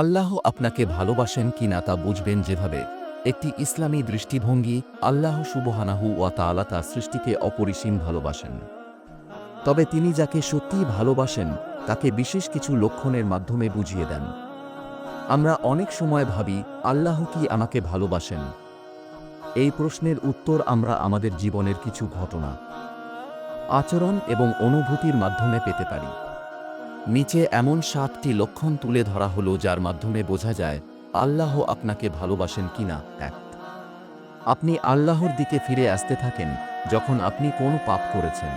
আল্লাহ আপনাকে ভালোবাসেন কিনা তা বুঝবেন যেভাবে একটি ইসলামী দৃষ্টিভঙ্গি আল্লাহ সুবহানাহু ওয়া তাআলা তার সৃষ্টিকে অপরিসীম ভালোবাসেন। তবে তিনি যাকে সত্যিই ভালোবাসেন, তাকে বিশেষ কিছু লক্ষণের মাধ্যমে বুঝিয়ে দেন। আমরা অনেক সময় ভাবি, আল্লাহ কি আমাকে ভালোবাসেন? এই প্রশ্নের উত্তর আমরা আমাদের জীবনের কিছু ঘটনা, আচরণ এবং অনুভূতির মাধ্যমে পেতে পারি। নিচে এমন সাতটি লক্ষণ তুলে ধরা হলো যার মাধ্যমে বোঝা যায়, আল্লাহ আপনাকে ভালোবাসেন কিনা? এক। আপনি আল্লাহর দিকে ফিরে আসতে থাকেন যখন আপনি কোন পাপ করেছেন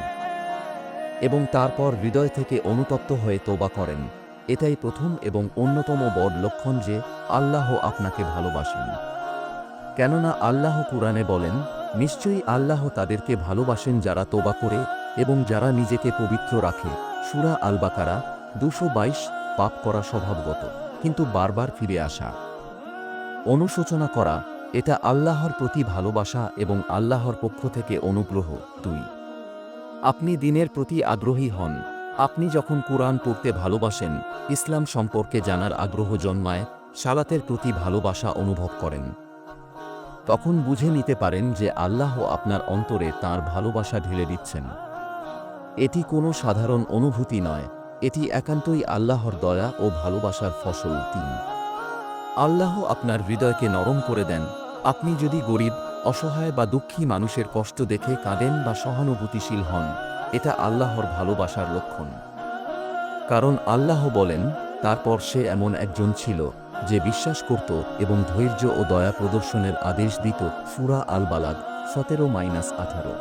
এবং তারপর হৃদয় থেকে অনুতপ্ত হয়ে তোবা করেন। এটাই প্রথম এবং অন্যতম বড় লক্ষণ যে আল্লাহ আপনাকে ভালোবাসেন। কেননা আল্লাহ কুরআনে বলেন, নিশ্চয়ই আল্লাহ তাদেরকে ভালোবাসেন যারা তোবা করে এবং যারা নিজেকে পবিত্র রাখে। সুরা আল বাকারা দুশো বাইশ পাপ করা স্বভাবগত, কিন্তু বারবার ফিরে আসা। অনুশোচনা করা, এটা আল্লাহর প্রতি ভালোবাসা এবং আল্লাহর পক্ষ থেকে অনুগ্রহ। দুই, আপনি দিনের প্রতি আগ্রহী হন। আপনি যখন কোরআন পড়তে ভালোবাসেন, ইসলাম সম্পর্কে জানার আগ্রহ জন্মায়, সালাতের প্রতি ভালোবাসা অনুভব করেন। তখন বুঝে নিতে পারেন যে আল্লাহ আপনার অন্তরে তার ভালোবাসা ঢেলে দিচ্ছেন। এটি কোনো সাধারণ অনুভূতি নয় এটি একান্তই আল্লাহর দয়া ও ভালোবাসার ফসল তিন। আল্লাহ আপনার হৃদয়কে নরম করে দেন। আপনি যদি গরিব, অসহায় বা দুঃখী মানুষের কষ্ট দেখে কাঁদেন বা সহানুভূতিশীল হন, এটা আল্লাহর ভালোবাসার লক্ষণ। কারণ আল্লাহ বলেন, তারপর সে এমন একজন ছিল, যে বিশ্বাস করত এবং ধৈর্য ও দয়া প্রদর্শনের আদেশ দিত ফুরা আল বালাগ সতেরো মাইনাস আঠারো।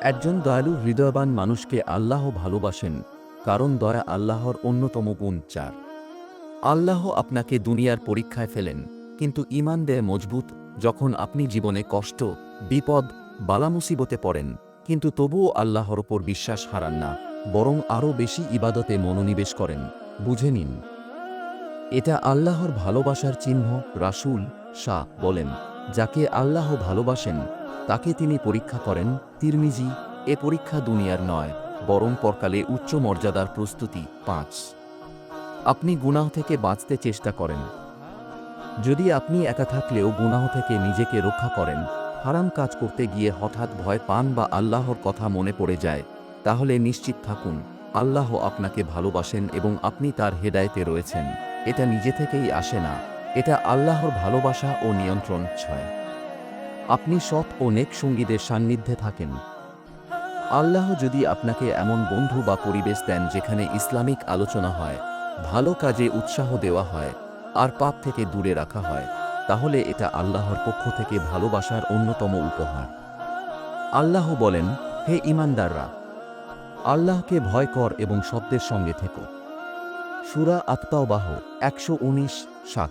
একজন দয়ালু হৃদয়বান মানুষকে আল্লাহ ভালোবাসেন কারণ দয়া আল্লাহর অন্যতম গুণ চার। আল্লাহ আপনাকে দুনিয়ার পরীক্ষায় ফেলেন, কিন্তু ইমান দেয় মজবুত, যখন আপনি জীবনে কষ্ট, বিপদ, বালামুসিবতে পড়েন, কিন্তু তবুও আল্লাহর ওপর বিশ্বাস হারান না, বরং আরও বেশি ইবাদতে মনোনিবেশ করেন। বুঝে নিন। এটা আল্লাহর ভালোবাসার চিহ্ন, রাসূল, শাহ বলেন, যাকে আল্লাহ ভালোবাসেন, তাকে তিনি পরীক্ষা করেন, তিরমিজি, এ পরীক্ষা দুনিয়ার নয় বরং পরকালে উচ্চ মর্যাদার প্রস্তুতি পাঁচ। আপনি গুনাহ থেকে বাঁচতে চেষ্টা করেন। যদি আপনি একা থাকলেও গুনাহ থেকে নিজেকে রক্ষা করেন, হারাম কাজ করতে গিয়ে হঠাৎ ভয় পান বা আল্লাহর কথা মনে পড়ে যায়, তাহলে নিশ্চিত থাকুন, আল্লাহ আপনাকে ভালোবাসেন এবং আপনি তার হেদায়েতে রয়েছেন। এটা নিজে থেকেই আসে না, এটা আল্লাহর ভালোবাসা ও নিয়ন্ত্রণ ছয়। আপনি সৎ ও নেক সঙ্গীদের সান্নিধ্যে থাকেন। আল্লাহ যদি আপনাকে এমন বন্ধু বা পরিবেশ দেন যেখানে ইসলামিক আলোচনা হয়, ভালো কাজে উৎসাহ দেওয়া হয়, আর পাপ থেকে দূরে রাখা হয়, তাহলে এটা আল্লাহর পক্ষ থেকে ভালোবাসার অন্যতম উপহার। আল্লাহ বলেন, হে ইমানদাররা আল্লাহকে ভয় কর এবং শব্দের সঙ্গে থেকো। সুরা আত্মাওবাহ একশো উনিশ, সাত।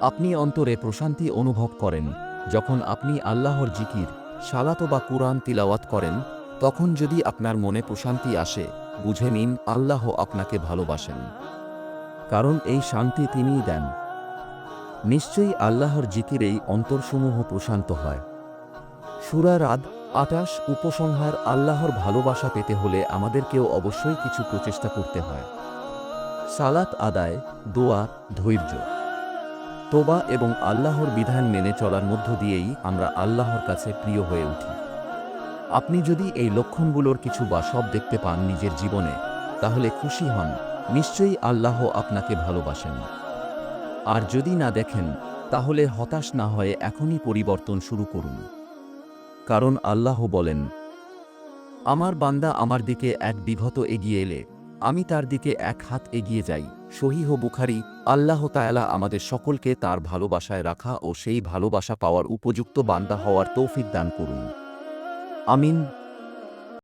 আপনি অন্তরে প্রশান্তি অনুভব করেন, যখন আপনি আল্লাহর জিকির, সালাত বা কুরআন তিলাওয়াত করেন তখন যদি আপনার মনে প্রশান্তি আসে, বুঝে নিন আল্লাহ আপনাকে ভালোবাসেন। কারণ এই শান্তি তিনিই দেন। নিশ্চয়ই আল্লাহর জিকিরেই অন্তরসমূহ প্রশান্ত হয়। সুরা রাদ আটাশ উপসংহার আল্লাহর ভালোবাসা পেতে হলে আমাদেরকেও অবশ্যই কিছু প্রচেষ্টা করতে হয়। সালাত আদায়, দোয়া, ধৈর্য। তোবা এবং আল্লাহর বিধান মেনে চলার মধ্য দিয়েই আমরা আল্লাহর কাছে প্রিয় হয়ে উঠি। আপনি যদি এই লক্ষণগুলোর কিছু বা সব দেখতে পান নিজের জীবনে, তাহলে খুশি হন, নিশ্চয়ই আল্লাহ আপনাকে ভালোবাসেন। আর যদি না দেখেন, তাহলে হতাশ না হয়ে এখনই পরিবর্তন শুরু করুন। কারণ আল্লাহ বলেন, আমার বান্দা আমার দিকে এক বিঘত এগিয়ে এলে, আমি তার দিকে এক হাত এগিয়ে যাই। সহিহ বুখারি, আল্লাহ তায়ালা আমাদের সকলকে তার ভালোবাসায় রাখা ও সেই ভালোবাসা পাওয়ার উপযুক্ত বান্দা হওয়ার তৌফিক দান করুন। আমিন